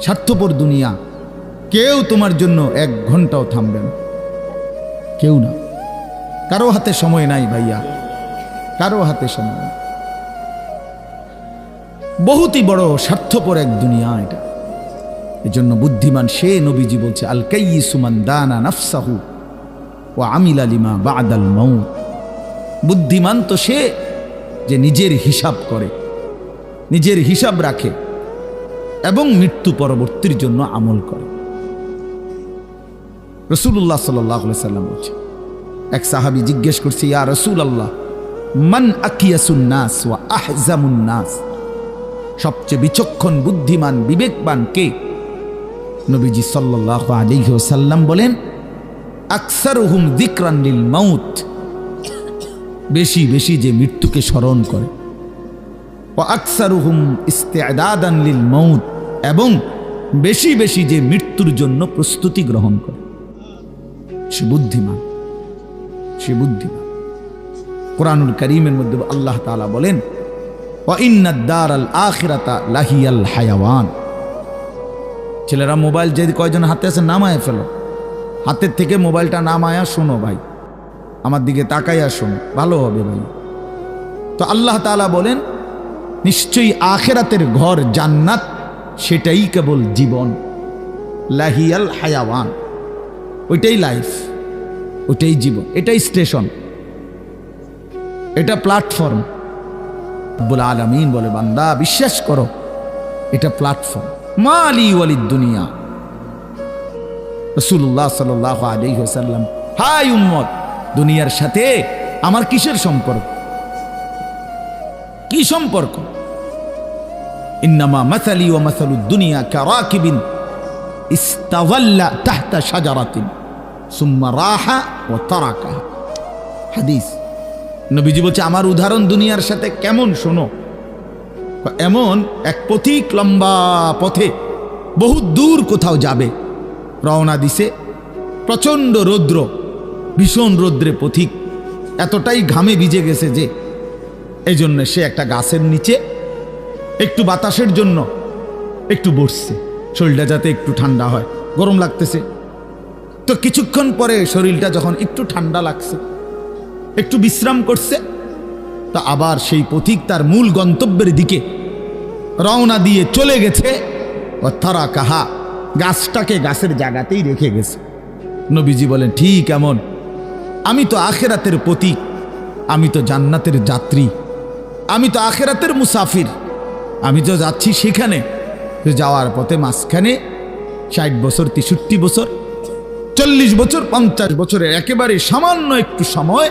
স্বার্থপর দুনিয়া। কেউ তোমার জন্য এক ঘন্টাও থামবে না। কেউ না। কারও হাতে সময় নাই ভাইয়া। কারও হাতে সময় নাই। বহুতই বড় স্বার্থপর এক দুনিয়া এটা। এজন্য বুদ্ধিমান সে নবীজি বলছে আল কাই কাইয়িসুমান দানা নাফসাহু ও আমিল আলিমা বাদাল মৌত বুদ্ধিমান তো সে যে নিজের হিসাব করে, নিজের হিসাব রাখে। এবং মৃত্যু পরবর্তীর জন্য আমল করে। রসুল্লাহ সাল্লাহ সাল্লাম বলছে, এক সাহাবি জিজ্ঞেস করছে, ইয়া রসুল আল্লাহ মান আকিয়াসুন নাস ওয়া আহজামুন নাস? সবচেয়ে বিচক্ষণ, বুদ্ধিমান, বিবেকবান কে? নবীজি সাল্লাহ আলিহি সাল্লাম বলেন, আকসারুহুম দিকরান লিল মাউত। বেশি বেশি যে মৃত্যুকে স্মরণ করে। ও আকসারুহুম ইস্তেদাদান লিল মৌত এবং বেশি বেশি যে মৃত্যুর জন্য প্রস্তুতি গ্রহণ করে। সে বুদ্ধিমান সে বুদ্ধিমান। কোরআনুল করিমের মধ্যে আল্লাহ তাআলা বলেন ওয়াইন্নাদ্দার আল আখিরাতা লাহিয়াল হায়াওয়ান। ছেলেরা মোবাইল যদি কয়জন হাতে আছে নামায় ফেলো। হাতের থেকে মোবাইলটা নামায়া শোনো ভাই। আমার দিকে তাকাইয়া শোনো, ভালো হবে ভাই। তো আল্লাহ তাআলা বলেন নিশ্চয়ই আখেরাতের ঘর জান্নাত, সেটাই কেবল জীবন। লাহিয়াল হায়াওয়ান। ওইটাই লাইফ ওইটাই জীবন, এটাই স্টেশন এটা প্ল্যাটফর্ম বলে আলামিন বলে, বান্দা, বিশ্বাস করো, এটা প্ল্যাটফর্ম মালি ওয়ালিদ দুনিয়া। রসুল্লাহ সাল আলী হোসাল্লাম হাই উম্মত, দুনিয়ার সাথে আমার কিসের সম্পর্ক? কি সম্পর্ক? ইন্নামা মাসালি ও মাসালু দুনিয়া কারাকিবিন ইস্তাওয়াল্লা তাহতা সাজারাতিন সুম্মা রাহা ও তারাকা হাদিস। নবীজি বলছে, আমার উদাহরণ দুনিয়ার সাথে কেমন শোনো? এমন এক পথিক লম্বা পথে বহু দূর কোথাও যাবে। রওনা দিছে প্রচণ্ড রৌদ্র, ভীষণ রৌদ্রে পথিক। এতটাই ঘামে ভিজে গেছে যে এই জন্য সে একটা গাছের নিচে একটু বাতাসের জন্য একটু বসছে। শরীরটা যাতে একটু ঠান্ডা হয়। গরম লাগতেছে। তো কিছুক্ষণ পরে শরীরটা যখন একটু ঠান্ডা লাগছে, একটু বিশ্রাম করছে, তা আবার সেই পথিক তার মূল গন্তব্যের দিকে রওনা দিয়ে চলে গেছে। তারা কাহা, গাছটাকে গাছের জায়গাতেই রেখে গেছে। নবীজি বলেন, ঠিক এমন। আমি তো আখেরাতের প্রতীক আমি তো জান্নাতের যাত্রী। আমি তো আখেরাতের মুসাফির। আমি তো যাচ্ছি সেখানে যাওয়ার পথে মাঝখানে ষাট বছর, তেষট্টি বছর, চল্লিশ বছর, পঞ্চাশ বছরের একেবারে সামান্য একটু সময়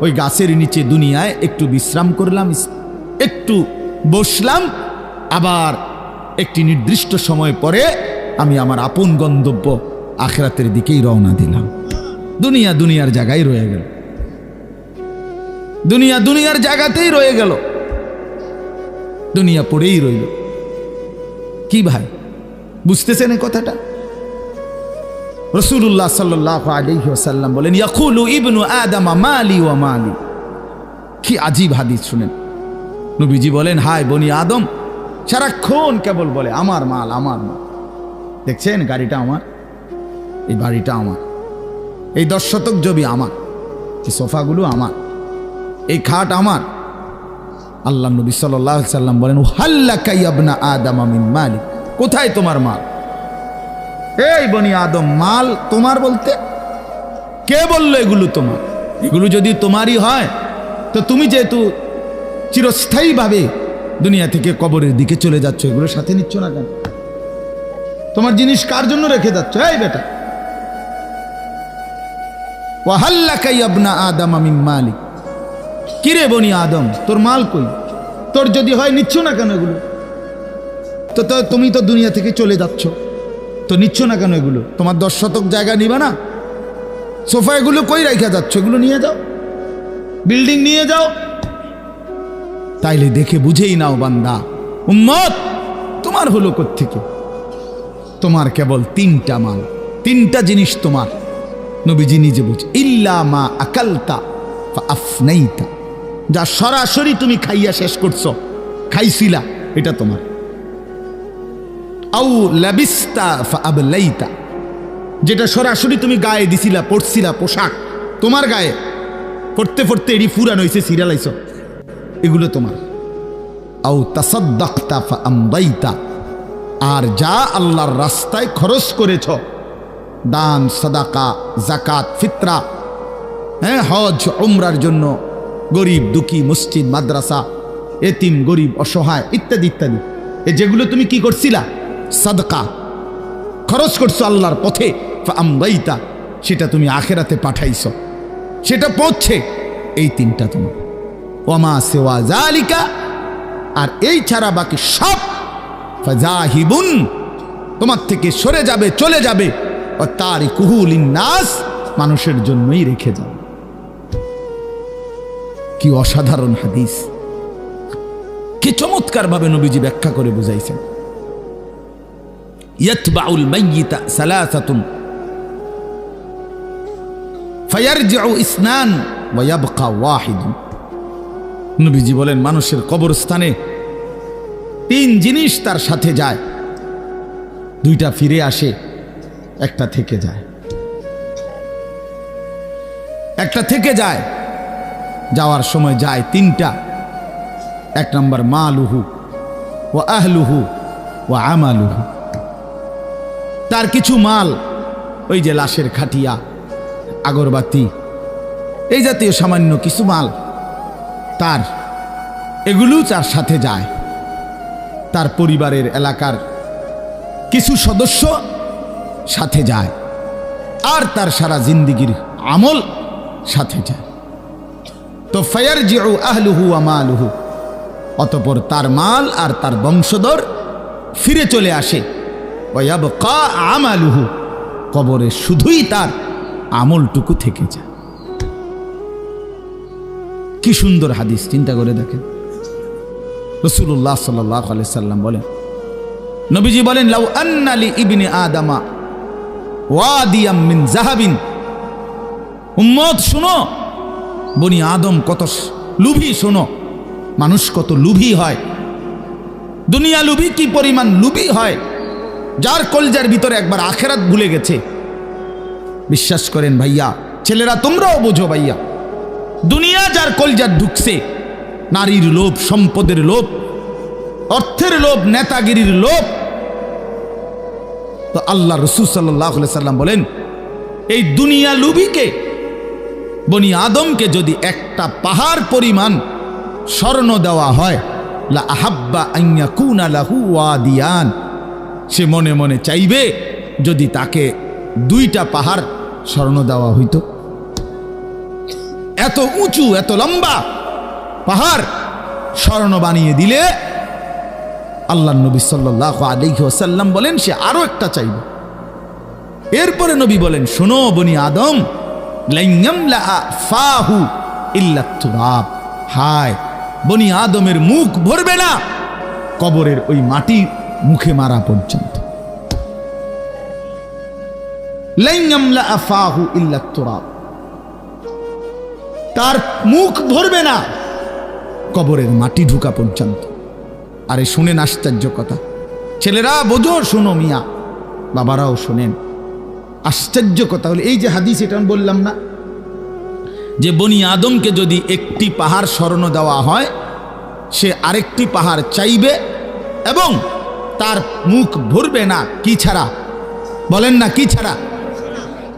ওই গাছের নিচে দুনিয়ায় একটু বিশ্রাম করলাম একটু বসলাম। আবার একটি নির্দিষ্ট সময় পরে আমি আমার আপন গন্তব্য আখরাতের দিকেই রওনা দিলাম। দুনিয়া দুনিয়ার জায়গায় রয়ে গেল। দুনিয়া দুনিয়ার জায়গাতেই রয়ে গেল। দুনিয়া পড়েই রইল। কি ভাই, বুঝতেছেন এই কথাটা? রসুল্লাহ সাল্লাহ আলহিহাসাল্লাম বলেন, ইয়াকুলু ইবনু আদামা মালি ওয়া মালি। কি আজীব হাদিস শুনেন। নবীজি বলেন, হায় বনি আদম, সারাক্ষণ কেবল বলে, আমার মাল আমার মাল। দেখছেন, গাড়িটা আমার, এই বাড়িটা আমার, এই দশ শতক জমি আমার, এই সোফাগুলো আমার, এই খাট আমার আল্লাহ নবী সাল্লাহ সাল্লাম বলেন হাল্লা কাইয়াবনা আদাম আমিন মালিক কোথায় তোমার মাল? এই বনি আদম, মাল তোমার বলতে? কে বলল এগুলো তোমার? এগুলো যদি তোমারই হয়, তো তুমি যেহেতু চিরস্থায়ীভাবে দুনিয়া থেকে কবরের দিকে চলে যাচ্ছ এগুলো সাথে নিচ্ছ না কেন? তোমার জিনিস কার জন্য রেখে যাচ্ছ? এই বেটা। ওয়াহাল্লাকাই আবনা আদম আমিন মালিক কিরে বনি আদম? তোর মাল কই? তোর যদি হয়, নিচ্ছ না কেন এগুলো? তো তো, তুমি তো দুনিয়া থেকে চলে যাচ্ছ। তো নিচ্ছ না কেন এগুলো? তোমার দশ শতক জায়গা নিবে না? সোফা এগুলো কই রাখা যাচ্ছ? এগুলো নিয়ে যাও। বিল্ডিং নিয়ে যাও। তাইলে দেখে বুঝেই নাও বান্দা, উম্মত, তোমার হলো থেকে তোমার কেবল তিনটা মাল, তিনটা জিনিস তোমার। নবীজি নিজে বুঝ, ইল্লা মা আকালতা আফনাইতা। যা সরাসরি তুমি খাইয়া শেষ করছ। খাইছিলা, এটা তোমার। আউ লাবিস্তা যেটা সরাসরি তুমি গায়ে দিছিলা পড়ছিলা পোশাক, তোমার গায়ে। পড়তে পড়তে এডি ফুরান হয়েছে সিরিয়ালাইছ এগুলো তোমার। আউ তাসাদ্দাক্তা আমদাইতা আর যা আল্লাহর রাস্তায় খরচ করেছ, দান, সাদাকা জাকাত ফিতরা হ্যাঁ হজ, উমরার জন্য গরিব, দুঃখী, মসজিদ, মাদ্রাসা, এতিম, গরিব, অসহায়, ইত্যাদি ইত্যাদি। এ যেগুলো তুমি কি করছিলা? সাদকা। খরচ করছ আল্লাহর পথে। আমদাইতা সেটা তুমি আখেরাতে পাঠাইছ। সেটা পড়ছে এই তিনটা তোমার। ওমা সেওয়া জালিকা আর এই ছাড়া বাকি সব ফাজাহিবুন, তোমার থেকে সরে যাবে, চলে যাবে। ও তার কুহুল মানুষের জন্যই রেখে যাবে কি অসাধারণ হাদিস। কি চমৎকার ভাবে নবীজি ব্যাখ্যা করে বুঝাইছেন। ইয়াতবাউল নবীজি বলেন, মানুষের কবরস্থানে তিন জিনিস তার সাথে যায়। দুইটা ফিরে আসে, একটা থেকে যায়। একটা থেকে যায় যাওয়ার সময় যায় তিনটা। এক নম্বর মা লুহু ও আহলুহু ও আমালুহু। তার কিছু মাল ওই যে লাশের খাটিয়া, আগরবাতি, এই জাতীয় সামান্য কিছু মাল তার এগুলো তার সাথে যায়। তার পরিবারের এলাকার কিছু সদস্য সাথে যায়। আর তার সারা জিন্দিগির আমল সাথে যায়। তো ফায়ার জিউ আহলুহু আমালুহু অতপর তার মাল আর তার বংশধর ফিরে চলে আসে। ওয়াবকা আমালুহু। কবরে শুধুই তার আমলটুকু থেকে যায়। কি সুন্দর হাদিস, চিন্তা করে দেখেন। রসুল্লাহ সাল্লাহ সাল্লাম বলেন, নবীজি বলেন, লাউ আন্নালি ইবনে আদামা ওয়াদিয়াম মিন জাহাবিন। উম্মত, শুনো বনি আদম কত লুভি, শোনো। মানুষ কত লুভি হয়। দুনিয়া লুভি কি পরিমাণ লুভি হয়? যার কলজার ভিতরে একবার আখেরাত ভুলে গেছে। বিশ্বাস করেন ভাইয়া, ছেলেরা তোমরাও বোঝো ভাইয়া। দুনিয়া যার কলজার ঢুকছে, নারীর লোভ, সম্পদের লোভ, অর্থের লোভ, নেতাগিরির লোভ। তো আল্লাহ রসুল সাল্লাহ সাল্লাম বলেন, এই দুনিয়া লুবিকে বনি আদমকে যদি একটা পাহাড় পরিমাণ স্বর্ণ দেওয়া হয়, লা আহাব্বা আইয়া কুনা লাহু সে মনে মনে চাইবে যদি তাকে দুইটা পাহাড় স্বর্ণ দেওয়া হইতো। এত উঁচু, এত লম্বা পাহাড় স্বর্ণ বানিয়ে দিলে আল্লাহ নবী সাল্লাহ আলিহি ওসাল্লাম বলেন, সে আরও একটা চাইবে। এরপরে নবী বলেন, শোনো বনি আদম বনি আদমের মুখ ভরবে না কবরের ওই মাটি মুখে মারা পর্যন্ত। ফাহু ইল্লাতুরাব তার মুখ ভরবে না কবরের মাটি ঢুকা পর্যন্ত। আরে শুনেন আশ্চর্য কথা। ছেলেরা, বোঝো, শোনো মিয়া। বাবারাও শোনেন। আশ্চর্য কথা হলে এই যে হাদিস, এটা আমি বললাম না। যে বনি আদমকে যদি একটি পাহাড় স্মরণ দেওয়া হয়, সে আরেকটি পাহাড় চাইবে এবং তার মুখ ভরবে না, কি ছাড়া? বলেন না, কি ছাড়া?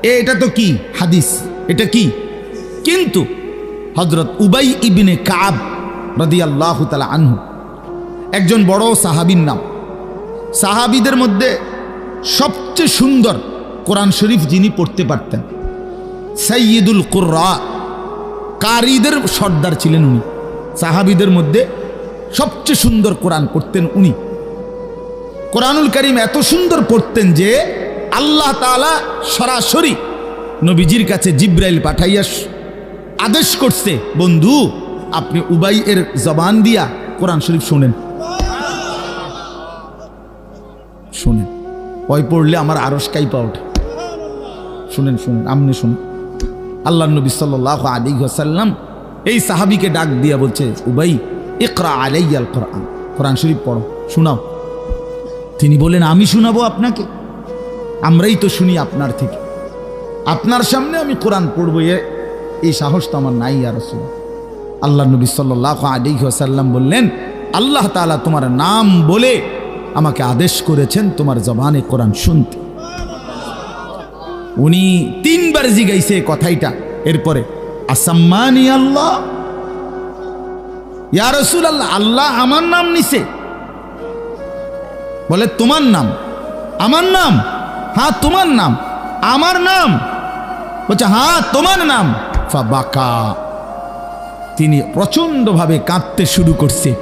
এ, এটা তো কি? হাদিস। এটা কি? কিন্তু হজরত উবাই ইবিনে কাব রদি আল্লাহ তালা আনহু, একজন বড় সাহাবির নাম। সাহাবিদের মধ্যে সবচেয়ে সুন্দর কোরআন শরীফ যিনি পড়তে পারতেন। সৈয়দুল কুর্রা, কারিদের সর্দার ছিলেন উনি। সাহাবিদের মধ্যে সবচেয়ে সুন্দর কোরআন পড়তেন উনি। কোরআনুল করিম এত সুন্দর পড়তেন যে আল্লাহ তালা সরাসরি নবীজির কাছে জিব্রাইল পাঠাইয়া আদেশ করছে, বন্ধু, আপনি উবাই এর জবান দিয়া কোরআন শরীফ শোনেন। শোনেন। ওই পড়লে আমার আরস কাইপা ওঠে। শুনেন শুনেন, আমনে শুনুন। আল্লাহ নবী সাল্লাহ আলী সাল্লাম এই সাহাবিকে ডাক দিয়া বলছে, উবাই, ইকরা আলাইয়াল কোরআন। কোরআন শরীফ পড়ো, শোনাও। তিনি বলেন আমি শোনাবো আপনাকে। আমরাই তো শুনি আপনার থেকে। আপনার সামনে আমি কোরআন পড়ব, এ- এই সাহস তো আমার নাই আর রসুল। আল্লাহ নবী সাল্লাহ আলিহাসাল্লাম বললেন, আল্লাহ তাআলা তোমার নাম বলে আমাকে আদেশ করেছেন, তোমার জবানে কোরআন শুনতে। উনি তিনবার জিগাইছে কথাইটা। এরপরে, আসাম্মানি আল্লাহ? ইয়া রসুল আল্লাহ আল্লাহ আমার নাম নিছে। বলে, তোমার নাম? আমার নাম? হ্যাঁ তোমার নাম। আমার নাম? বলছে হ্যাঁ তোমার নাম। বাকা তিনি প্রচণ্ডভাবে কাঁদতে শুরু করছে।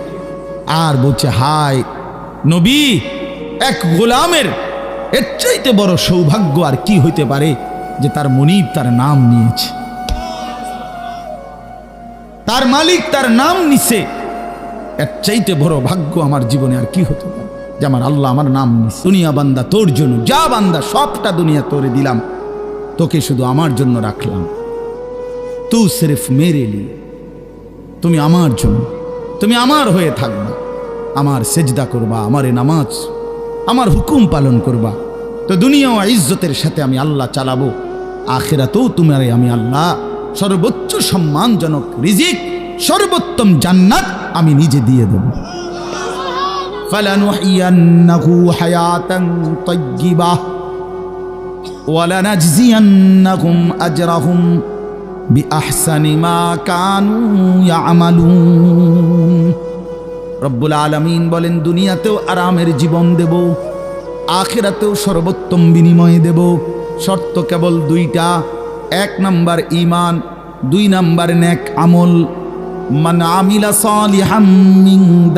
আর বলছে, হায় নবী, এক গোলামের এর চাইতে বড় সৌভাগ্য আর কি হইতে পারে যে তার মনিব তার নাম নিয়েছে? তার মালিক তার নাম নিছে। এর চাইতে বড় ভাগ্য আমার জীবনে আর কি হতে পারে? যে আমার আল্লাহ আমার নাম নিছে। দুনিয়া বান্দা তোর জন্য, যা বান্দা সবটা দুনিয়া তোরে দিলাম, তোকে শুধু আমার জন্য রাখলাম। তু সির্ফ মেরে লিয়ে তুমি আমার জন্য, তুমি আমার হয়ে থাকবা। আমার সেজদা করবা, আমার নামাজ আমার হুকুম পালন করবা তো দুনিয়া ও ইজ্জতের সাথে আমি আল্লাহ চালাবো আখেরাতেও তোমারে আমি আল্লাহ সর্বোচ্চ সম্মানজনক রিজিক সর্বোত্তম জান্নাত আমি নিজে দিয়ে দেব فلنحيينه حياة طيبة ولنجزينهم أجرهم بأحسن ما كانوا يعملون রব্বুল আলমিন বলেন, দুনিয়াতেও আরামের জীবন দেব, আখেরাতেও সর্বোত্তম বিনিময় দেব। শর্ত কেবল দুইটা, এক নাম্বার ইমান দুই নাম্বার নেক আমল। মান আমিলা সালিহাম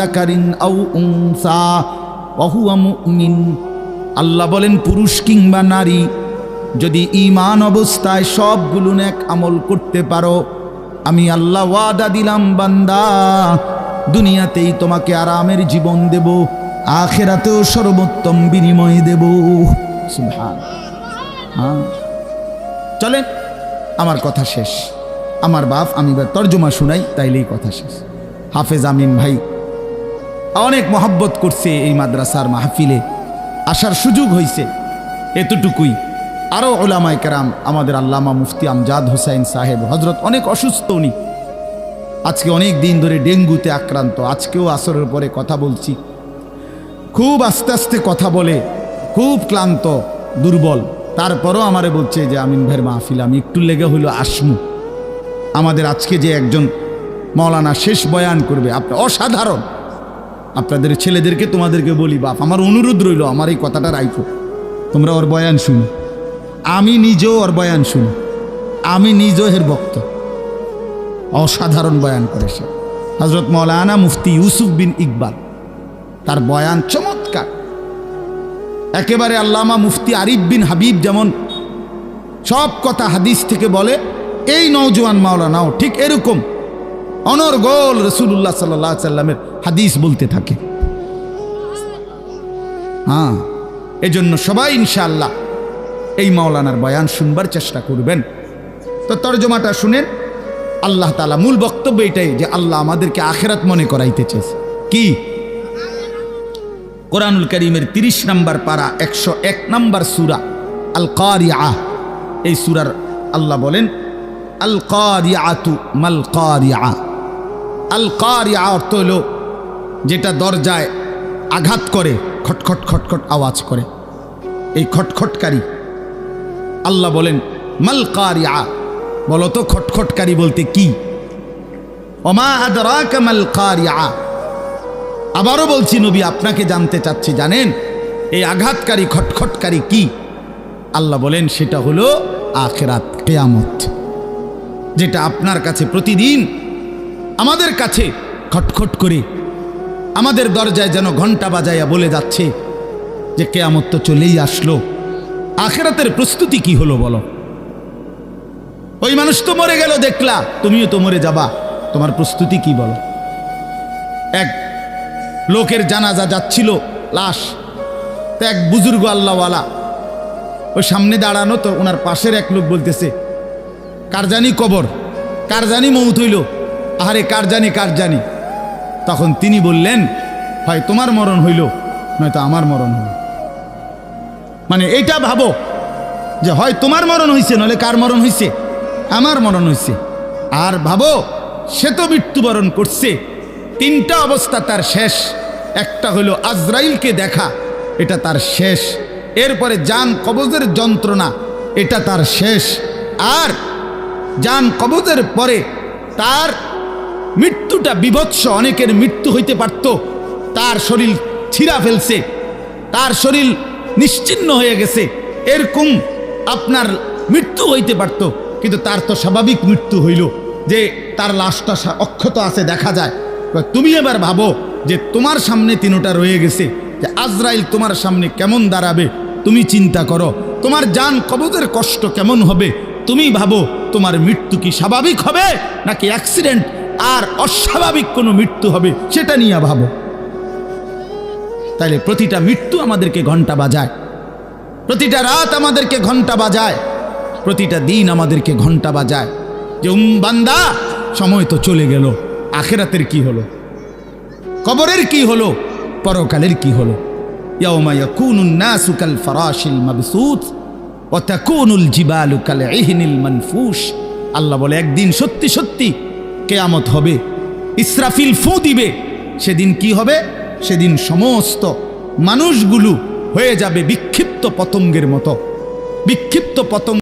দাকারিন আও উনসা হুয়া মুমিন। আল্লাহ বলেন, পুরুষ কিংবা নারী, যদি ইমান অবস্থায় সবগুলো নেক আমল করতে পারো, আমি আল্লাহ ওয়াদা দিলাম, বান্দা। দুনিয়াতেই তোমাকে আরামের জীবন দেব, আখেরাতেও সর্বোত্তম বিনিময় দেব। হ্যাঁ। চলেন, আমার কথা শেষ। আমার বাপ, আমি তর্জমা শুনাই, তাইলেই কথা শেষ। হাফেজ আমিন ভাই, অনেক মহব্বত করছে এই মাদ্রাসার মাহফিলে। আসার সুযোগ হয়েছে এতটুকুই। আরও ওলামায় কেরাম, আমাদের আল্লামা মুফতি আমজাদ হোসাইন সাহেব হজরত অনেক অসুস্থ উনি। আজকে অনেক দিন ধরে ডেঙ্গুতে আক্রান্ত। আজকেও আসরের পরে কথা বলছি। খুব আস্তে আস্তে কথা বলে, খুব ক্লান্ত, দুর্বল। তারপরও আমারে বলছে যে, আমিন ভাইয়ের মাহফিল, আমি একটু লেগে হইল আসমু। আমাদের আজকে যে একজন মৌলানা শেষ বয়ান করবে, আপনি অসাধারণ। আপনাদের ছেলেদেরকে তোমাদেরকে বলি, বাপ, আমার অনুরোধ রইল, আমার এই কথাটা রাইখো। তোমরা ওর বয়ান শুনি। আমি নিজেও ওর বয়ান শুনি। আমি নিজেও এর বক্ত অসাধারণ বয়ান করেছে। হজরত মৌলানা মুফতি ইউসুফ বিন ইকবাল। তার বয়ান চমৎকার। একেবারে আল্লামা মুফতি আরিফ বিন হাবিব যেমন সব কথা হাদিস থেকে বলে, এই নওজোয়ান মাওলানাও ঠিক এরকম অনর্গল রসুল্লাহ সাল্লাহ সাল্লামের হাদিস বলতে থাকে। হ্যাঁ এজন্য সবাই ইনশাআল্লাহ এই মাওলানার বয়ান শুনবার চেষ্টা করবেন। তো তর্জমাটা শুনেন। আল্লাহ তালা মূল বক্তব্য এটাই যে আল্লাহ আমাদেরকে আখেরাত মনে করাইতে চেয়েছে। কি? কোরআনুল করিমের তিরিশ নম্বর পারা, একশো এক নম্বর সুরা আল কারিয়া এই সুরার আল্লাহ বলেন আল কারিয়াতু মাল কারিয়া আল কারিয়া অর্থ হলো যেটা দরজায় আঘাত করে, খটখট খটখট আওয়াজ করে। এই খটখটকারী, আল্লাহ বলেন মাল কারিয়া বলো তো খটখটকারী বলতে কি? মাল কারিয়া। আবারও বলছি নবী, আপনাকে জানতে চাচ্ছি, জানেন? এই আঘাতকারী, খটখটকারী কি? আল্লাহ বলেন, সেটা হলো আখেরাত, কেয়ামত। যেটা আপনার কাছে প্রতিদিন, আমাদের কাছে খটখট করে, আমাদের দরজায় যেন ঘণ্টা বাজাইয়া বলে যাচ্ছে যে কেয়ামত তো চলেই আসলো। আখেরাতের প্রস্তুতি কি হলো বলো? ওই মানুষ তো মরে গেল, দেখলা। তুমিও তো মরে যাবা। তোমার প্রস্তুতি কি বলো? এক, লোকের জানাজা যাচ্ছিল, লাশ। তো এক বুজুর্গ আল্লাহওয়ালা ওই সামনে দাঁড়ানো তো ওনার পাশের এক লোক বলতেছে, কার জানি কবর? কার জানি মৌত হইল? আহারে, কার জানি কার জানি? তখন তিনি বললেন, হয় তোমার মরণ হইল, নয়তো আমার মরণ হবে মানে এটা ভাবো যে হয় তোমার মরণ হয়েছে নলে কার মরণ হয়েছে আমার মরণ হয়েছে আর ভাবো, সে তো মৃত্যুবরণ করছে। তিনটা অবস্থা তার শেষ। একটা হলো আজরাইলকে দেখা, এটা তার শেষ। এরপরে যান কবজের যন্ত্রণা, এটা তার শেষ। আর যান কবজের পরে তার মৃত্যুটা বিভৎস, অনেকের মৃত্যু হইতে পারত। তার শরীর ছিঁড়া ফেলছে, তার শরীর নিশ্চিন্ন হয়ে গেছে। এরকম আপনার মৃত্যু হইতে পারত। কিন্তু তার তো স্বাভাবিক মৃত্যু হইল, যে তার লাশটা অক্ষত আছে দেখা যায়। তুমি এবার ভাবো যে তোমার সামনে তিনোটা রয়ে গেছে, যে আজরাইল তোমার সামনে কেমন দাঁড়াবে, তুমি চিন্তা করো। তোমার যান কবজের কষ্ট কেমন হবে, তুমি ভাবো তোমার মৃত্যু কি স্বাভাবিক হবে, নাকি অ্যাক্সিডেন্ট আর অস্বাভাবিক কোনো মৃত্যু হবে, সেটা নিয়ে ভাবো। তাইলে প্রতিটা মৃত্যু আমাদেরকে ঘণ্টা বাজায়। প্রতিটা রাত আমাদেরকে ঘণ্টা বাজায়। প্রতিটা দিন আমাদেরকে ঘণ্টা বাজায়। যে বান্দা, সময় তো চলে গেল। আখেরাতের কি হলো? কবরের কি হলো? পরকালের কি হলো? আল্লাহ বলে, একদিন সত্যি সত্যি কেয়ামত হবে। ইসরাফিল ফু দিবে। সেদিন কি হবে? সেদিন সমস্ত মানুষগুলো হয়ে যাবে বিক্ষিপ্ত পতঙ্গের মতো। বিক্ষিপ্ত পতঙ্গ